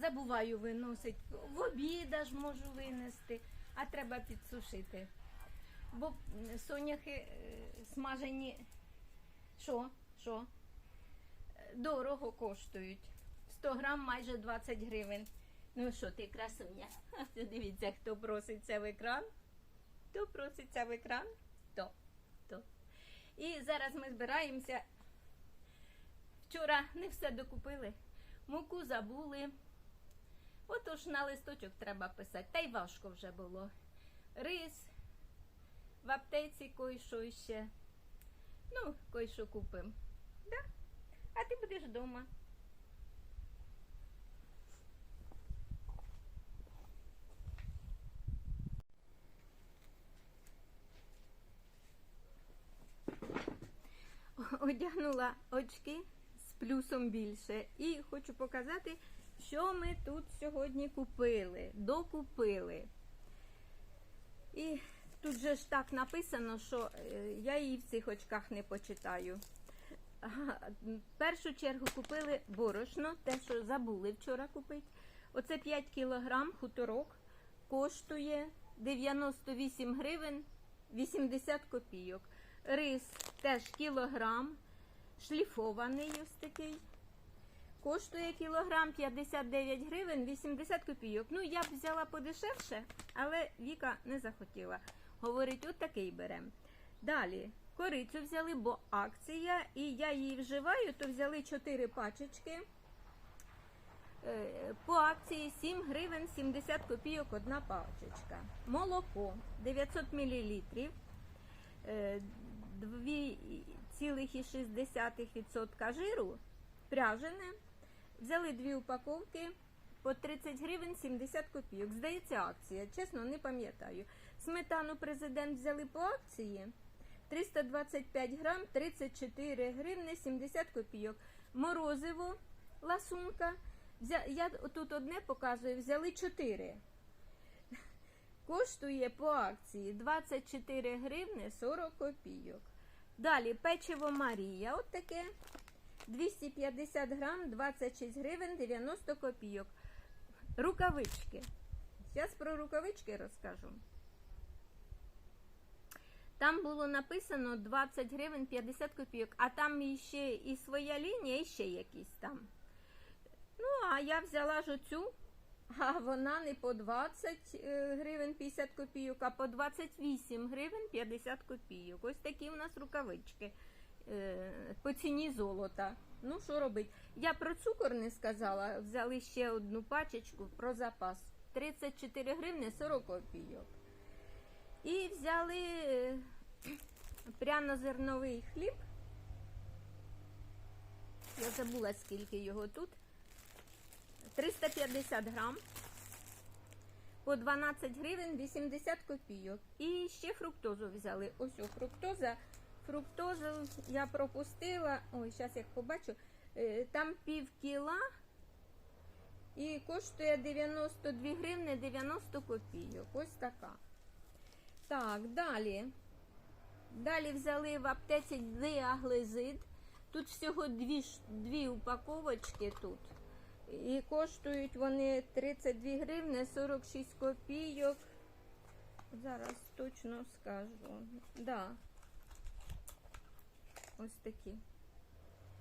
забуваю виносити. В обіда ж можу винести, а треба підсушити. Бо соняхи е, смажені. Що? Що? Е, Дорого коштують. 100 грам майже 20 гривень. Ну що ти, красуня? Дивіться, хто проситься в екран. Хто проситься в екран? То. То. І зараз ми збираємося. Вчора не все докупили. Муку забули. Отож на листочок треба писати. Та й важко вже було. Рис, в аптеці кой-що ще. Ну, кой-що купимо. Да? А ти будеш вдома. Одягнула очки з плюсом більше. І хочу показати, що ми тут сьогодні купили, докупили. І тут же ж так написано, що е, я її в цих очках не почитаю. Першу чергу купили борошно, те, що забули вчора купити. Оце 5 кілограм хуторок коштує 98 гривень 80 копійок. Рис теж кілограм, шліфований ось такий. Коштує кілограм 59 гривень 80 копійок. Ну, я б взяла подешевше, але Віка не захотіла. Говорить, от такий беремо. Далі, корицю взяли, бо акція, і я її вживаю, то взяли 4 пачечки. Е, По акції 7 гривень 70 копійок одна пачечка. Молоко 900 мл. 2,6% жиру пряжене. Взяли дві упаковки по 30 гривень 70 копійок. Здається, акція. Чесно, не пам'ятаю. Сметану президент взяли по акції 325 грам 34 гривни 70 копійок. Морозиво ласунка. Я тут одне показую, взяли 4. Коштує по акції 24 гривни 40 копійок. Далі печиво Марія. От таке 250 грам 26 гривень 90 копійок. Рукавички. Зараз про рукавички розкажу. Там було написано 20 гривень 50 копійок, а там ще і своя лінія, і ще якісь там. Ну, а я взяла ж оцю, а вона не по 20 е, гривень 50 копійок, а по 28 гривень 50 копійок. Ось такі в нас рукавички по ціні золота. Ну, що робити? Я про цукор не сказала, взяли ще одну пачечку про запас. 34 гривні 40 копійок. І взяли е, пряно-зерновий хліб. Я забула, скільки його тут. 350 грам по 12 гривень 80 копійок. І ще фруктозу взяли. Ось о, Фруктозу я пропустила. Ой, зараз як побачу. Е, Там пів кіла і коштує 92 гривни 90 копійок. Ось така. Так, далі. Далі взяли в аптеці діаглезид. Тут всього дві, дві упаковочки тут. І коштують вони 32 гривни 46 копійок. Зараз точно скажу. Да. Ось такі.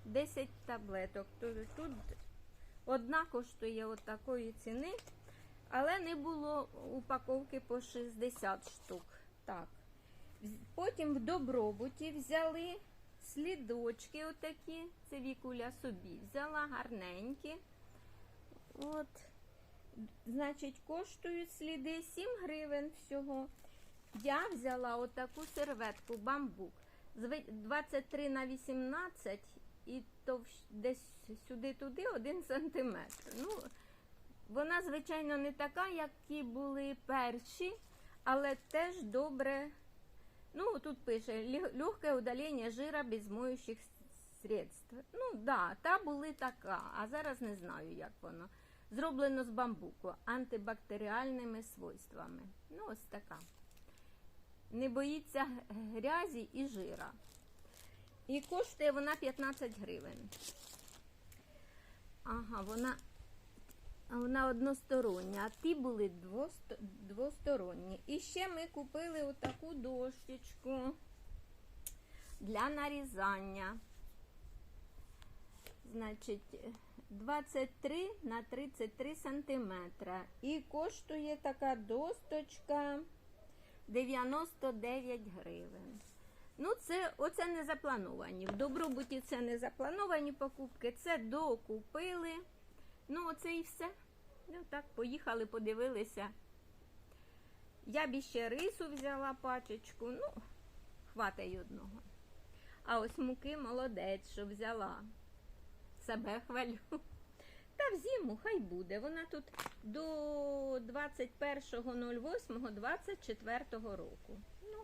10 таблеток. Тут, одна коштує от такої ціни, але не було упаковки по 60 штук. Так. Потім в добробуті взяли слідочки отакі. Це вікуля собі взяла гарненькі. От, значить, коштують сліди 7 гривень всього. Я взяла отаку серветку бамбук. Зви- 23 на 18 і товщ- десь сюди-туди 1 сантиметр. Ну, вона, звичайно, не така, які були перші, але теж добре. Ну, тут пише легке удалення жира без моючих средств. Ну, да, та були така, а зараз не знаю, як воно. Зроблено з бамбуку, антибактеріальними свойствами. Ну, ось така. Не боїться грязі і жира. І коштує вона 15 гривень. Ага, вона вона одностороння, а ті були двосторонні. І ще ми купили отаку дощечку для нарізання. Значить, 23 на 33 сантиметра. І коштує така досточка 99 гривень. Ну, це оце не заплановані. В добробуті це не заплановані покупки, це докупили. Ну, оце і все. Ну так, поїхали, подивилися. Я б іще рису взяла пачечку, ну, хватить й одного. А ось муки молодець, що взяла. Себе хвалю. Та в зиму хай буде. Вона тут до 21.08.24 року. Ну,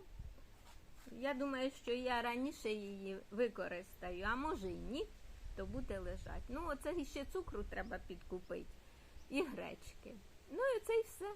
я думаю, що я раніше її використаю, а може і ні, то буде лежати. Ну, оце ще цукру треба підкупити і гречки. Ну і це і все.